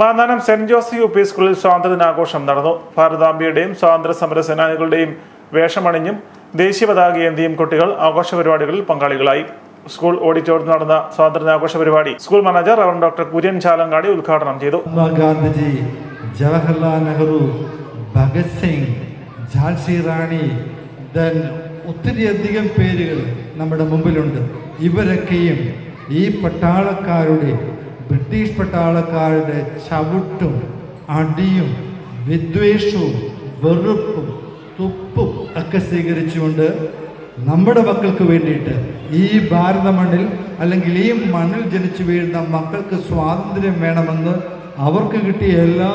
Mannanam Saint Joseph U P സ്കൂളിൽ സ്വാതന്ത്ര്യദിനാഘോഷം നടന്നു. ഭാരതാംബിയുടെയും സ്വാതന്ത്ര്യ സമര സേനാനികളുടെയും വേഷമണിഞ്ഞും ദേശീയ പതാക ഏന്തിയും കുട്ടികൾ ആഘോഷ പരിപാടികളിൽ പങ്കാളികളായി. സ്കൂൾ ഓഡിറ്റോറിയത്തിൽ നടന്ന സ്വാതന്ത്ര്യദിനാഘോഷ പരിപാടി school manager reverend doctor Kurian Chalangady ഉദ്ഘാടനം ചെയ്തു. ഗാന്ധിജി ജവഹർലാൽ നെഹ്റു ഭഗത് സിംഗ് ഝാൻസി റാണി ഒത്തിരിയധികം പേരുകൾ നമ്മുടെ മുമ്പിലുണ്ട്. ഇവരൊക്കെയും ഈ പട്ടാളക്കാരുടെ ബ്രിട്ടീഷ് പട്ടാളക്കാരുടെ ചവിട്ടും അടിയും വിദ്വേഷവും വെറുപ്പും തുപ്പും ഒക്കെ സ്വീകരിച്ചുകൊണ്ട് നമ്മുടെ മക്കൾക്ക് വേണ്ടിയിട്ട് ഈ ഭാരത മണ്ണിൽ അല്ലെങ്കിൽ ഈ മണ്ണിൽ ജനിച്ചു വീഴുന്ന മക്കൾക്ക് സ്വാതന്ത്ര്യം വേണമെന്ന് അവർക്ക് കിട്ടിയ എല്ലാ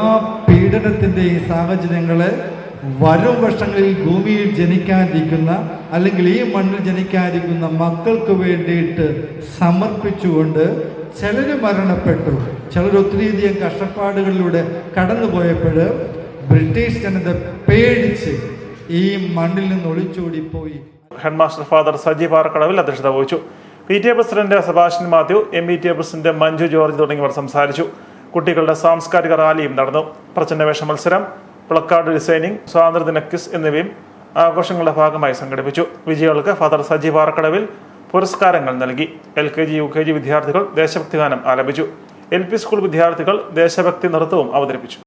പീഡനത്തിന്റെയും സാഹചര്യങ്ങളെ വരും വർഷങ്ങളിൽ ഭൂമിയിൽ ജനിക്കാതിരിക്കുന്ന അല്ലെങ്കിൽ ഈ മണ്ണിൽ ജനിക്കാതിരിക്കുന്ന മക്കൾക്ക് വേണ്ടിയിട്ട് സമർപ്പിച്ചുകൊണ്ട് ചിലർ മരണപ്പെട്ടു. ചിലർ ഒത്തിരിയധികം കഷ്ടപ്പാടുകളിലൂടെ കടന്നുപോയപ്പോൾ ബ്രിട്ടീഷ് ജനത പേടിച്ച് ഈ മണ്ണിൽ നിന്ന് ഒളിച്ചോടിപ്പോയി ഹെഡ്മാസ്റ്റർ ഫാദർ സജി പാറക്കടവിൽ അധ്യക്ഷത വഹിച്ചു. P T A president Sebastian Mathew M E T A president Manju George തുടങ്ങിയവർ സംസാരിച്ചു. കുട്ടികളുടെ സാംസ്കാരിക റാലിയും നടന്നു. പ്രചന്നവേഷ മത്സരം പ്ലക്കാർഡ് ഡിസൈനിങ് സ്വാതന്ത്ര്യദിന ക്വിസ് എന്നിവയും ആഘോഷങ്ങളുടെ ഭാഗമായി സംഘടിപ്പിച്ചു. വിജയികൾക്ക് ഫാദർ സജി പാറക്കടവിൽ പുരസ്കാരങ്ങൾ നൽകി. L K G U K G വിദ്യാർത്ഥികൾ ദേശഭക്തിഗാനം ആലപിച്ചു. എൽ പി സ്കൂൾ വിദ്യാർത്ഥികൾ ദേശഭക്തി നൃത്തവും അവതരിപ്പിച്ചു.